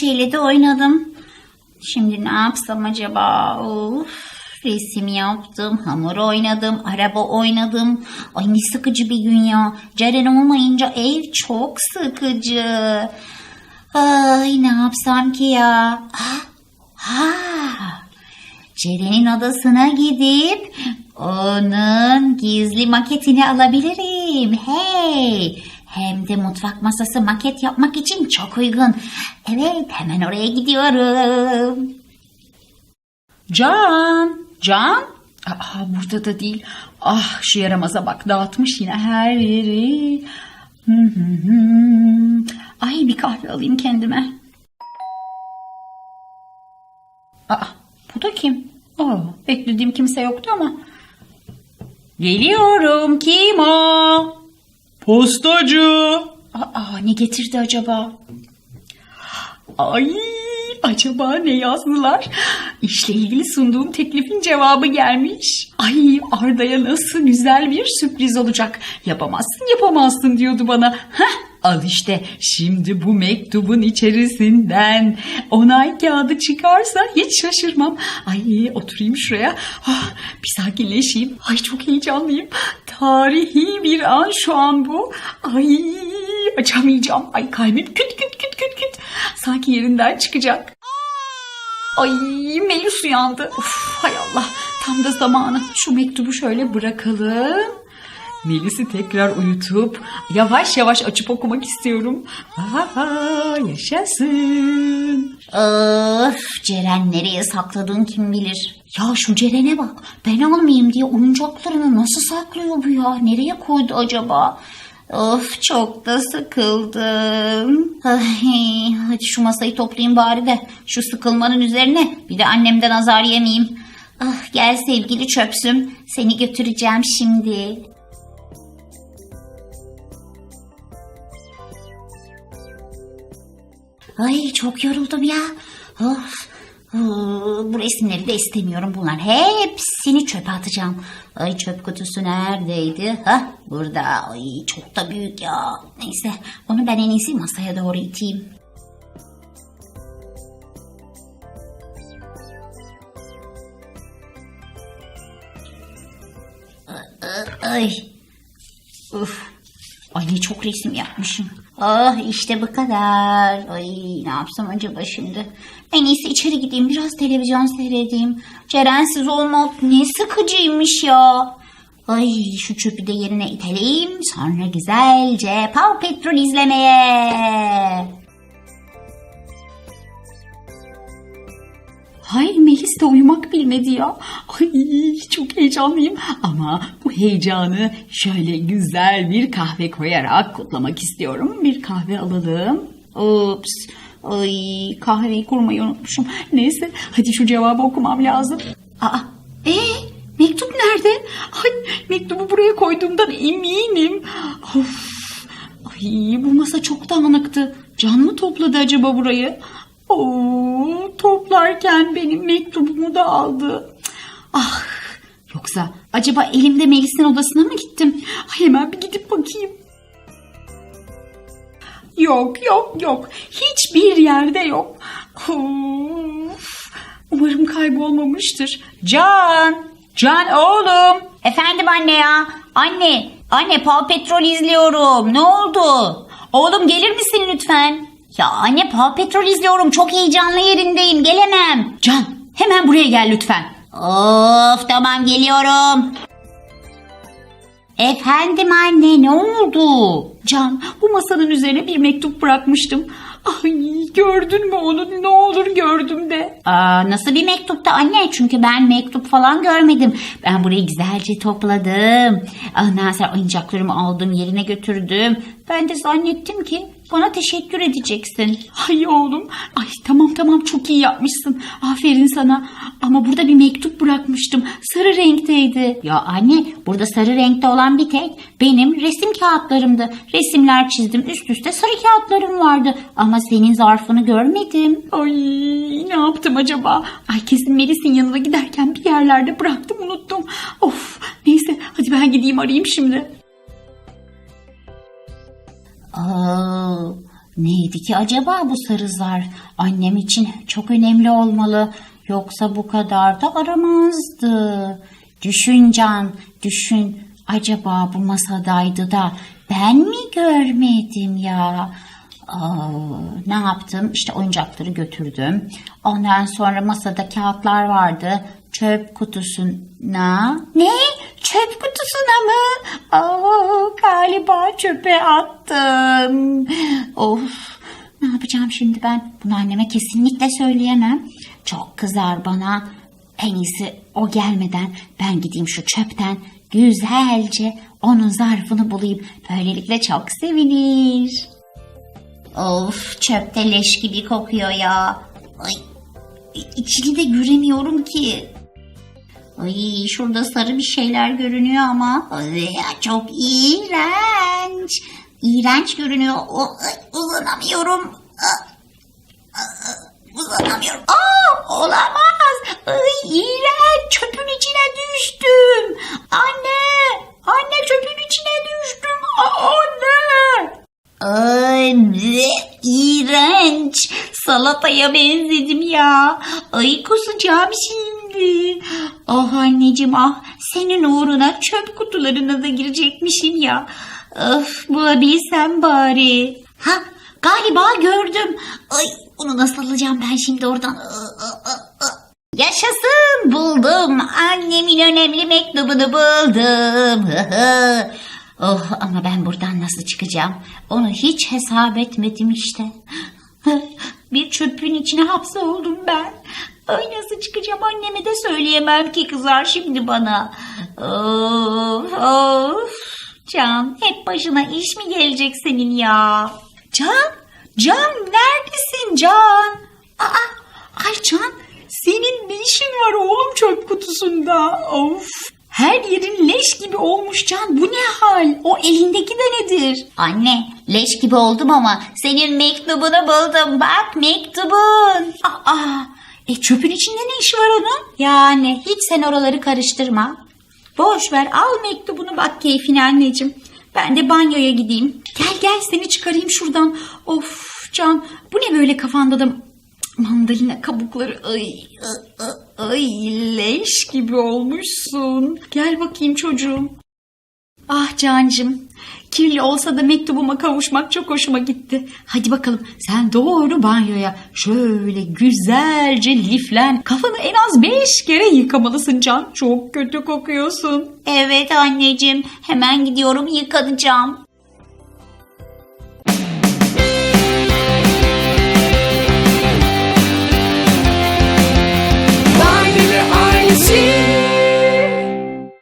şeyle de oynadım. Şimdi ne yapsam acaba? Of, resim yaptım, hamur oynadım, araba oynadım. Ay ne sıkıcı bir gün ya. Ceren olmayınca ev çok sıkıcı. Ay ne yapsam ki ya? Ha, ha. Ceren'in odasına gidip onun gizli maketini alabilirim. Hey! Hem de mutfak masası maket yapmak için çok uygun. Evet, hemen oraya gidiyorum. Can, Can. Aa, burada da değil. Ah şu yaramaza bak dağıtmış yine her yeri. Ay bir kahve alayım kendime. Aa, bu da kim? Aa, beklediğim kimse yoktu ama. Geliyorum. Kim o? Postacı. Aa, ne getirdi acaba? Ay, acaba ne yazdılar? İşle ilgili sunduğum teklifin cevabı gelmiş. Ay, Arda'ya nasıl güzel bir sürpriz olacak. Yapamazsın, yapamazsın diyordu bana. Heh, al işte şimdi bu mektubun içerisinden onay kağıdı çıkarsa hiç şaşırmam. Ay, oturayım şuraya. Ah, bir sakinleşeyim. Ay, çok heyecanlıyım. Tarihi bir an şu an bu. Ay, açamayacağım. Ay kalbim küt küt küt küt küt. Sanki yerinden çıkacak. Ay Melis uyandı. Uf, hay Allah tam da zamanı. Şu mektubu şöyle bırakalım. Melis'i tekrar uyutup yavaş yavaş açıp okumak istiyorum. Aa, yaşasın. Öf, Ceren nereye sakladın kim bilir. Ya şu Ceren'e bak. Ben almayayım diye oyuncaklarını nasıl saklıyor bu ya? Nereye koydu acaba? Of çok da sıkıldım. Ay, hadi şu masayı toplayayım bari de şu sıkılmanın üzerine bir de annemden azar yemeyeyim. Ah, gel sevgili çöpsüm seni götüreceğim şimdi. Ay çok yoruldum ya. Of. Iı, Bu resimleri de istemiyorum bunlar. Hepsini çöpe atacağım. Ay çöp kutusu neredeydi? Ha burada. Ay çok da büyük ya. Neyse onu ben en iyisi masaya doğru iteyim. Ay. Uf. Ay ne çok resim yapmışım. Ah işte bu kadar. Ay ne yapsam acaba şimdi? En iyisi içeri gideyim biraz televizyon seyredeyim. Cerensiz olmak ne sıkıcıymış ya. Ay şu çöpü de yerine iteleyeyim. Sonra güzelce Paw Patrol izlemeye. Hay Melis de uyumak bilmedi ya. Ay çok heyecanlıyım. Ama bu heyecanı şöyle güzel bir kahve koyarak kutlamak istiyorum. Bir kahve alalım. Ups. Ay kahveyi kurmayı unutmuşum. Neyse hadi şu cevabı okumam lazım. Aa, ee, mektup nerede? Ay mektubu buraya koyduğumdan eminim. Of. Ay bu masa çok dağınıktı. Can mı topladı acaba burayı? Oo, toplarken benim mektubumu da aldı. Ah, yoksa acaba elimde Melis'in odasına mı gittim? Ay hemen bir gidip bakayım. Yok, yok, yok. Hiçbir yerde yok. Of, umarım kaybolmamıştır. Can, Can oğlum. Efendim anne ya. Anne. Anne Paw Patrol izliyorum. Ne oldu? Oğlum gelir misin lütfen? Ya anne Paw Patrol izliyorum. Çok heyecanlı yerindeyim. Gelemem. Can, hemen buraya gel lütfen. Of tamam geliyorum. Efendim anne ne oldu? Can, bu masanın üzerine bir mektup bırakmıştım. Ay, gördün mü onu? Ne olur gördüm de. Aa, nasıl bir mektuptu anne? Çünkü ben mektup falan görmedim. Ben burayı güzelce topladım. Ondan sonra oyuncaklarımı aldım yerine götürdüm. Ben de zannettim ki bana teşekkür edeceksin. Ay oğlum. Ay tamam tamam çok iyi yapmışsın. Aferin sana. Ama burada bir mektup bırakmıştım. Sarı renkteydi. Ya anne burada sarı renkte olan bir tek benim resim kağıtlarımdı. Resimler çizdim üst üste sarı kağıtlarım vardı. Ama senin zarfını görmedim. Ay ne yaptım acaba? Ay kesin Melis'in yanına giderken bir yerlerde bıraktım unuttum. Of neyse hadi ben gideyim arayayım şimdi. Aa, Neydi ki acaba bu sarı zar? Annem için çok önemli olmalı. Yoksa bu kadar da aramazdı. Düşün Can, düşün. Acaba bu masadaydı da ben mi görmedim ya? Aa, ne yaptım? İşte oyuncakları götürdüm. Ondan sonra masada kağıtlar vardı. Çöp kutusuna. Ne? Çöp kutusuna mı? Aa, galiba çöpe attım. Of. Ne yapacağım şimdi ben? Bunu anneme kesinlikle söyleyemem. Çok kızar bana. En iyisi o gelmeden ben gideyim şu çöpten güzelce onun zarfını bulayım. Böylelikle çok sevinir. Of çöpte leş gibi kokuyor ya. Ay, içini de göremiyorum ki. Ay şurada sarı bir şeyler görünüyor ama ay, çok iğrenç. İğrenç görünüyor. O, ay, uzanamıyorum. Ah, ah, Uzanamıyorum. Aa olamaz. Ay iğrenç. Çöpün içine düştüm. Anne. Anne çöpün içine düştüm. Anne. Ay bleh, iğrenç. Salataya benzedim ya. Ay kusacağım şimdi. Ah anneciğim ah. Senin uğruna çöp kutularına da girecekmişim ya. Öf bulabilsem bari. Ha galiba gördüm. Ay bunu nasıl alacağım ben şimdi oradan? Yaşasın buldum. Annemin önemli mektubunu buldum. oh ama ben buradan nasıl çıkacağım? Onu hiç hesap etmedim işte. Bir çöpün içine hapsoldum ben. Ay nasıl çıkacağım anneme de söyleyemem ki kızar şimdi bana. Of of. Can hep başına iş mi gelecek senin ya? Can, Can neredesin Can? Aa, ay Can senin ne işin var oğlum çöp kutusunda? Of. Her yerin leş gibi olmuş Can. Bu ne hal? O elindeki de nedir? Anne leş gibi oldum ama senin mektubunu buldum. Bak mektubun. Aa, e çöpün içinde ne işi var onun? Yani hiç sen oraları karıştırma. Boş ver al mektubunu bak keyfine anneciğim. Ben de banyoya gideyim. Gel gel seni çıkarayım şuradan. Of Can bu ne böyle kafanda da mandalina kabukları ay, ay, ay leş gibi olmuşsun. Gel bakayım çocuğum. Ah Cancım kirli olsa da mektubuma kavuşmak çok hoşuma gitti. Hadi bakalım sen doğru banyoya şöyle güzelce liflen. Kafanı en az beş kere yıkamalısın Can. Çok kötü kokuyorsun. Evet anneciğim hemen gidiyorum yıkanacağım.